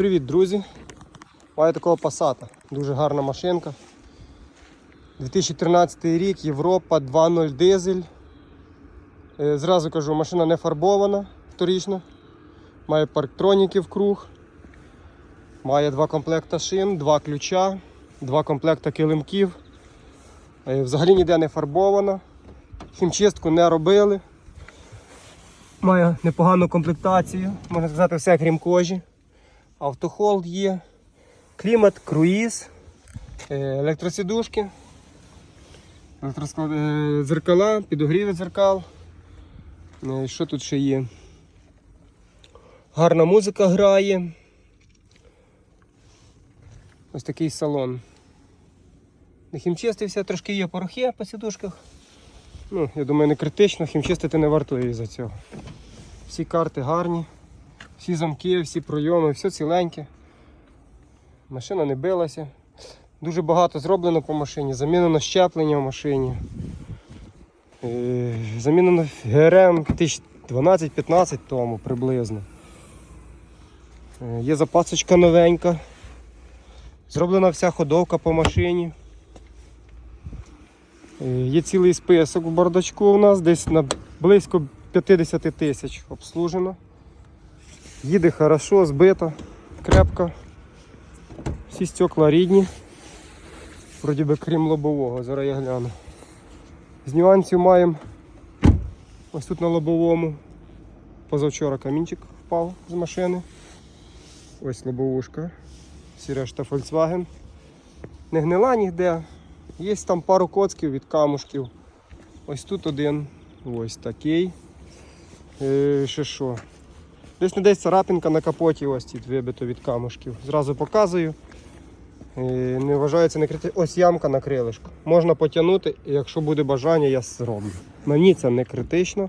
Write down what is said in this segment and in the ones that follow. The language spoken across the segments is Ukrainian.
Привіт, друзі! Маю такого Passat. Дуже гарна машинка. 2013 рік, Європа 2.0 дизель. Е, Зразу кажу, машина не фарбована вторічно. Має парктроніки в круг. Має два комплекта шин, два ключа, два комплекта килимків. Е, Взагалі ніде не фарбована. Хімчистку не робили. Має непогану комплектацію, можна сказати, все крім кожі. Автохолд є, клімат, круїз, е, електросідушки, електросклад... е, дзеркала, підогріви дзеркал. Е, Що тут ще є? Гарна музика грає. Ось такий салон. Не хімчистився, трошки є порохи по сідушках. Ну, я думаю, не критично, хімчистити не вартує за цього. Всі карти гарні, всі замки, всі пройоми, все ціленьке. Машина не билася. Дуже багато зроблено по машині, замінено щеплення в машині. Е, Замінено ГРМ 12-15 тому приблизно. Е, Є запасочка новенька. Зроблена вся ходовка по машині. Е, Є цілий список в бардачку у нас, десь на близько 50 тисяч обслужено. Їде хорошо, збито, крепко. Всі стекла рідні. Вроді би крім лобового, зараз я гляну. З нюансів маємо ось тут на лобовому. Позавчора камінчик впав з машини. Ось лобовушка. Всі Volkswagen. Не гнила ніде. Є там пару коцків від камушків. Ось тут один. Ось такий. Е, ще що? Десь не десь царапинка на капоті, ось тут вибито від камушків. Зразу показую. Е, не вважається не крити... Ось ямка на крилишку. Можна потягнути, і якщо буде бажання, я зроблю. Мені це не критично.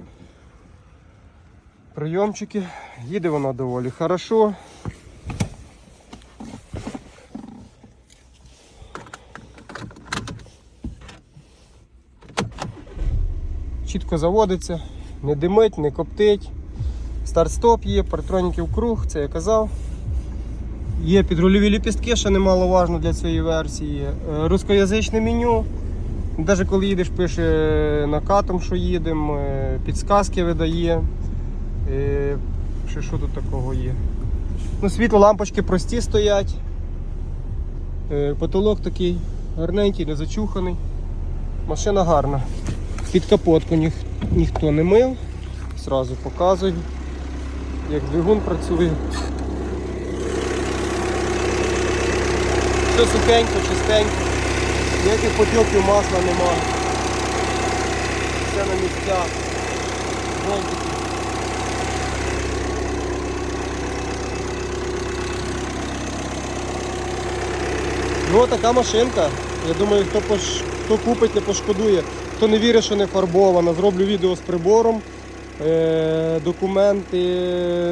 Прийомчики, їде вона доволі хорошо. Чітко заводиться, не димить, не коптить. Старт-стоп є, партроніки в круг, це я казав. Є підрульові ліпістки, що немаловажно для цієї версії. Е, Рускоязичне меню. Навіть коли їдеш, пише накатом, що їдемо, е, підсказки видає. Е, Ще що тут такого є? Ну, світло, лампочки прості стоять. Потолок такий гарненький, не зачуханий. Машина гарна. Під капотку ніх, ніхто не мив. Зразу показую, як двигун працює. Все сухенько, чистенько, ніяких потьоків масла немає. Все на місцях. Болтики. Ну така машинка. Я думаю, хто, пош... хто купить, не пошкодує. Хто не вірить, що не фарбована, зроблю відео з прибором, документи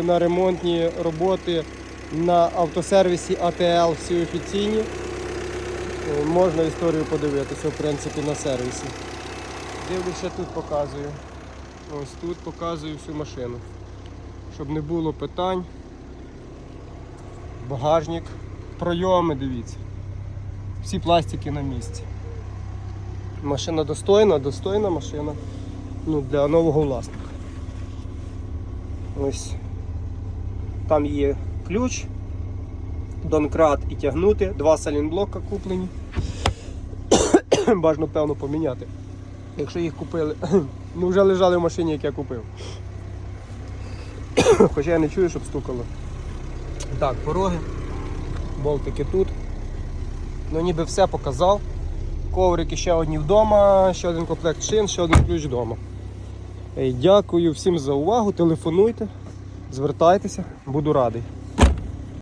на ремонтні роботи на автосервісі АТЛ всі офіційні. Е, Можна історію подивитися, в принципі, на сервісі. Дивлюся, тут показую. Ось тут показую всю машину. Щоб не було питань. Багажник, пройоми, дивіться. Всі пластики на місці. Машина достойна, достойна машина ну, для нового власника. Ось там є ключ, донкрат і тягнути, два салінблока куплені. Бажано, певно, поміняти. Якщо їх купили, ну вже лежали в машині, як я купив. Хоча я не чую, щоб стукало. Так, пороги, болтики тут. Ну ніби все показав. Коврики ще одні вдома, ще один комплект шин, ще один ключ вдома. Дякую всім за увагу. Телефонуйте, звертайтеся, буду радий.